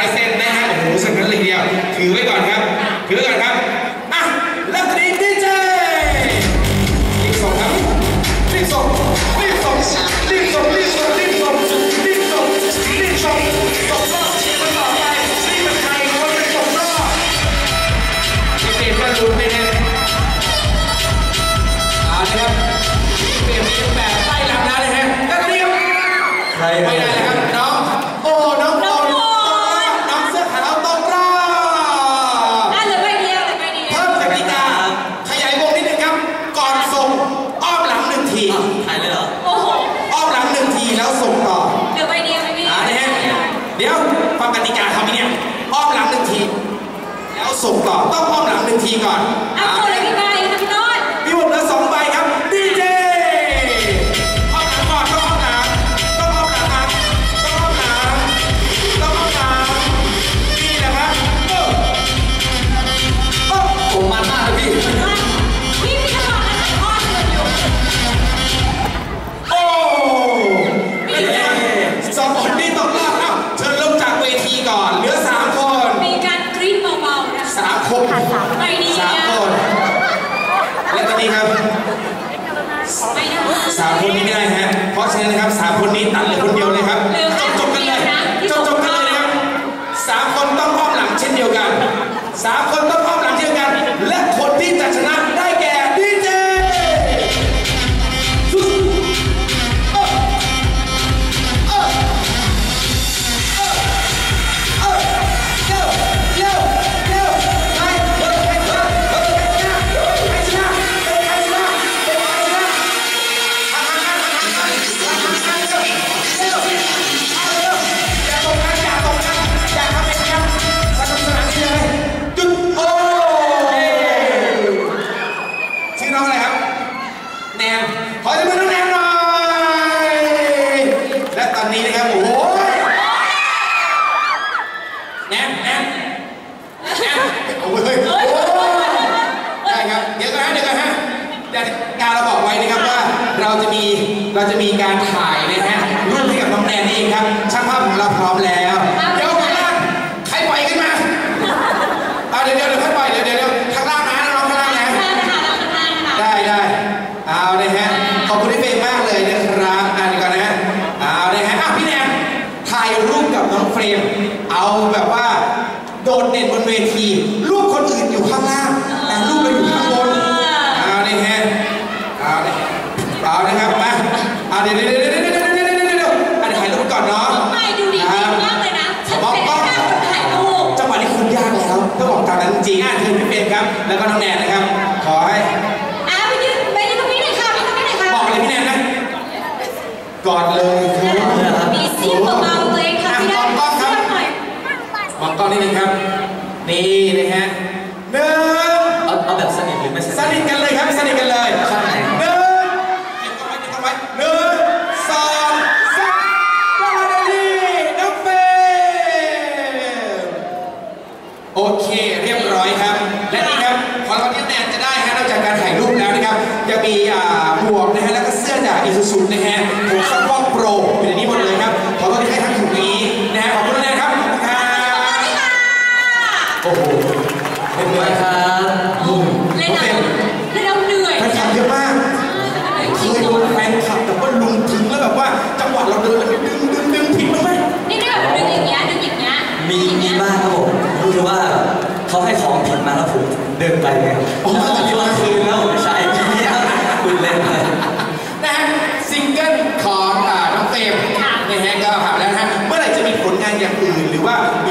ลายเส้นนะฮะโอ้โหสักนั้นเลยทีเดียวถือไว้ก่อนครับถือไว้ก่อนครับ เดี๋ยวฟังกติกาเขาไหมเนี่ยอ้อมหลังหนึ่งที แล้วส่งต่อต้องอ้อมหลังหนึ่งทีก่อน साफ़ करता ตอนนี้นะครับ โอ้โหแนมแนมแนมโอ้ยโอ้ยได้ครับ เดี๋ยวก่อนนะเดี๋ยวก่อนฮะการเราบอกไว้นะครับว่าเราจะมีเราจะมีการถ่ายนะฮะรูปให้กับน้องแนนนี่เองครับช่างภาพของเราพร้อมแล้ว ต้องบอกตามนั้นจริงๆอะเชิญพี่เฟรมครับ แล้วก็น้องแนนนะครับ ขอให้อะไปยืนไปยืนตรงนี้หน่อยค่ะไปตรงนี้หน่อยค่ะบอกเลยพี่แนนนะกอดเลยครับมีเสียงเบาๆตัวเองค่ะพี่ได้มองกล้องครับหน่อยมองกล้องนิดนึงครับ นี่นะฮะหนึ่งเอาเอาแบบสนิทหรือไม่สนิทสนิทกันเลยครับสนิทกันเลย ข้างไหน หนึ่งเก็บเข้าไว้เก็บเข้าไว้หนึ่งสองสามวาเลนีน้องเฟรม โอเคเรียบร้อยครับ และนี่ครับของรางวัลที่แนนจะได้ฮะนอกจากการถ่ายรูปแล้วนะครับจะมีอ่าหมวกนะฮะแล้วก็เสื้อจากอิซูซุนะฮะหมวกซักฟอกโปรอยู่ในนี้หมดเลยครับขอต้อนรับให้ทั้งถุงนี้นะฮะขอบคุณแนนครับขอบคุณครับโอ้โหเป็นไงครับเล่นเอาเล่นเ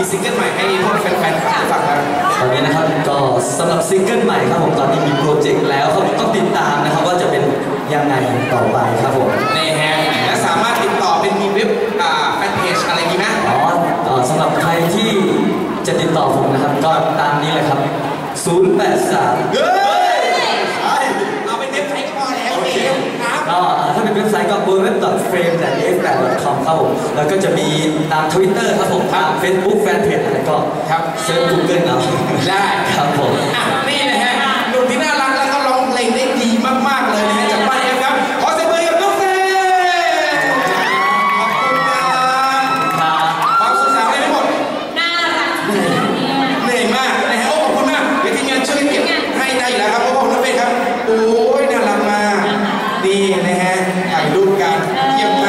ซิงเกิลใหม่ให้พวกแฟนๆฟังฟังครับตอนนี้นะครับก็สำหรับซิงเกิลใหม่ครับผมตอนนี้มีโปรเจกต์แล้วครับผมต้องติดตามนะครับว่าจะเป็นยังไงต่อไปครับผมนะฮะและสามารถติดต่อเป็นมีเว็บอ่าแฟนเพจอะไรดีไหมอ๋อเอ่อสำหรับใครที่จะติดต่อผมนะครับก็ตามนี้เลยครับ 083 ก็ www.frame.f8.com ครับผมแล้วก็จะมีตาม Twitter ครับผมตาม Facebook Fanpage อะไรก็ครับเซิร์ช Google เอาได้ครับผม นะฮะ อยากดูการเทียบกัน